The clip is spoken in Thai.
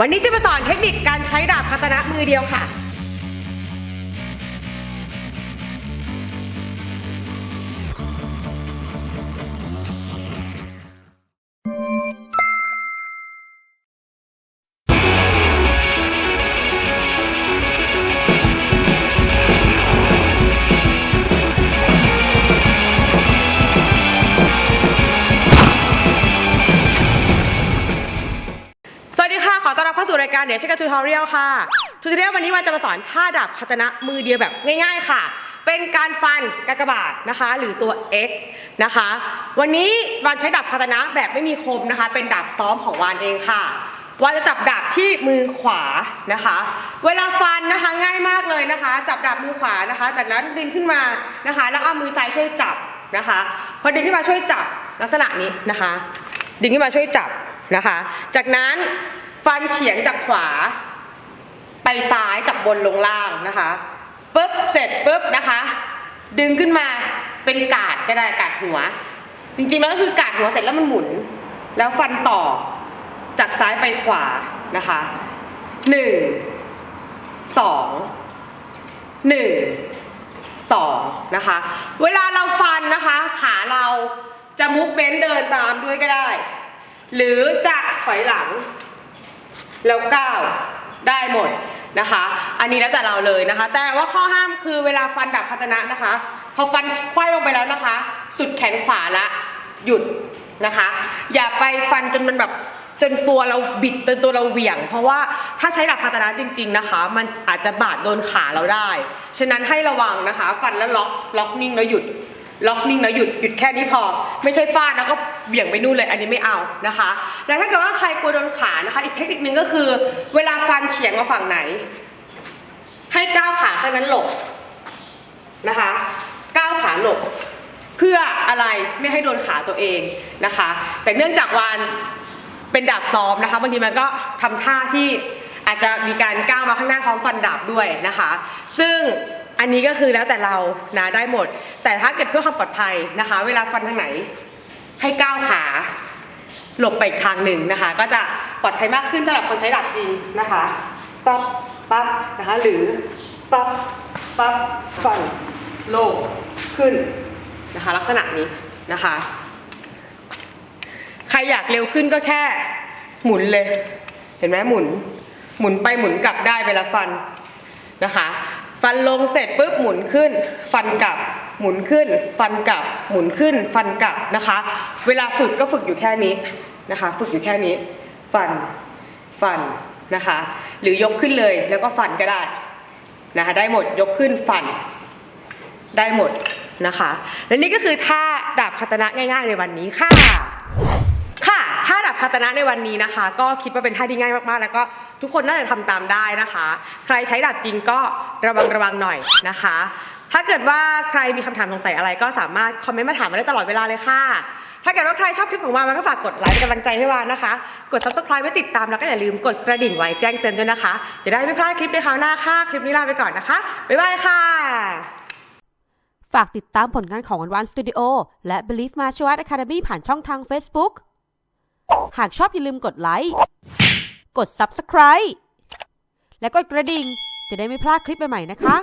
วันนี้จะมาสอนเทคนิคการใช้ดาบคาตนะมือเดียวค่ะ ขอต้อนรับเข้าสู่รายการเดี๋ยวเช็คกับทูทอเรียลค่ะทูทอเรียลวันนี้วันจะมาสอนท่าดาบคาตนะมือเดียวแบบง่ายๆค่ะ เป็นการฟันกากบาทนะคะ หรือตัว X นะคะ วันนี้วันใช้ดาบคาตนะแบบไม่มีคมนะคะ เป็นดาบซ้อมของวานเองค่ะวานจะจับดาบที่มือขวานะคะ เวลาฟันนะคะง่ายมากเลยนะคะ จับดาบมือขวานะคะจากนั้นดึงขึ้นมานะคะ แล้วเอามือซ้ายช่วยจับนะคะ พอดึงขึ้นมาช่วยจับลักษณะนี้นะคะ ดึงขึ้นมาช่วยจับนะคะ จากนั้น ฟันเฉียงจากขวา ไปซ้ายจากบนลงล่างนะคะปุ๊บเสร็จปุ๊บนะคะ ดึงขึ้นมาเป็นกาดก็ได้กาดหัว จริงๆมันก็คือกาดหัวเสร็จแล้วมันหมุน แล้วฟันต่อจากซ้ายไปขวานะคะหนึ่งสองหนึ่งสองนะคะ เวลาเราฟันนะคะ ขาเราจะมุกเบนเดินตามด้วยก็ได้ หรือจะถอยหลัง แล้วก้าได้หมดนะคะ อันนี้แล้วแต่เราเลยนะคะ แต่ว่าข้อห้ามคือเวลาฟันดับพัตนะนะคะ พอฟันไขว้ลงไปแล้วนะคะ สุดแขนขวาละหยุดนะคะ อย่าไปฟันจนมันแบบจนตัวเราบิดจนตัวเราเหวี่ยง เพราะว่าถ้าใช้ดับพัตนะจริง ๆนะคะ มันอาจจะบาดโดนขาเราได้ ฉะนั้นให้ระวังนะคะ ฟันแล้วล็อกล็อกนิ่งแล้วหยุด ล็อกนิ่งแล้วหยุดหยุดแค่นี้พอ ไม่ใช่ฟาดแล้วก็เบี่ยงไปนู่นเลย อันนี้ไม่เอานะคะ แล้วถ้าเกิดว่าใครกลัวโดนขานะคะ อีกเทคนิคนึงก็คือ เวลาฟันเฉียงมาฝั่งไหน ให้ก้าวขาข้างนั้นหลบนะคะก้าวขาหลบเพื่ออะไรไม่ให้โดนขาตัวเองนะคะ แต่เนื่องจากวานเป็นดาบซ้อมนะคะบางทีมันก็ทำท่าที่อาจจะมีการก้าวมาข้างหน้าพร้อมฟันดาบด้วยนะคะ ซึ่ง อันนี้ก็คือแล้วแต่เรานะได้หมด แต่ถ้าเกิดเพื่อความปลอดภัยนะคะ เวลาฟันทางไหน ให้ก้าวขาหลบไปอีกทางหนึ่งนะคะ ก็จะปลอดภัยมากขึ้นสำหรับคนใช้ดาบจริงนะคะปั๊บปั๊บนะคะหรือปั๊บปั๊บฟันลงขึ้นนะคะ ลักษณะนี้นะคะ ใครอยากเร็วขึ้นก็แค่หมุนเลย เห็นไหมหมุน หมุนไปหมุนกลับได้เวลาฟันนะคะ ฟันลงเสร็จปุ๊บหมุนขึ้น ฟันกลับหมุนขึ้น ฟันกลับหมุนขึ้น ฟันกลับนะคะ เวลาฝึกก็ฝึกอยู่แค่นี้นะคะ ฝึกอยู่แค่นี้ ฟันฟันนะคะ หรือยกขึ้นเลยแล้วก็ฟันก็ได้นะคะ ได้หมดยกขึ้นฟันได้หมดนะคะ และนี่ก็คือท่าดาบคาตนะง่าย ๆ ในวันนี้ค่ะค่ะ ท่าดับคาตนะในวันนี้นะคะ ก็คิดว่าเป็นท่าที่ง่ายมากๆ แล้วก็ทุกคนน่าจะทำตามได้นะคะ ใครใช้ดาบจริงก็ระวังระวังหน่อยนะคะ ถ้าเกิดว่าใครมีคำถามสงสัยอะไรก็สามารถคอมเมนต์มาถามมาได้ตลอดเวลาเลยค่ะ ถ้าเกิดว่าใครชอบคลิปของวานมันก็ฝากกดไลค์เป็นกำลังใจให้วานนะคะ กด subscribe ไว้ติดตามแล้วก็อย่าลืมกดกระดิ่งไว้แจ้งเตือนด้วยนะคะ จะได้ไม่พลาดคลิปในคราวหน้าค่ะ คลิปนี้ลาไปก่อนนะคะ บ๊ายบายค่ะ ฝากติดตามผลงานของวันวันสตูดิโอและ Believe Martial Arts Academy ผ่านช่องทาง Facebook หากชอบอย่าลืมกดไลค์ กด Subscribe และกดกระดิ่ง จะได้ไม่พลาดคลิปใหม่ๆนะคะ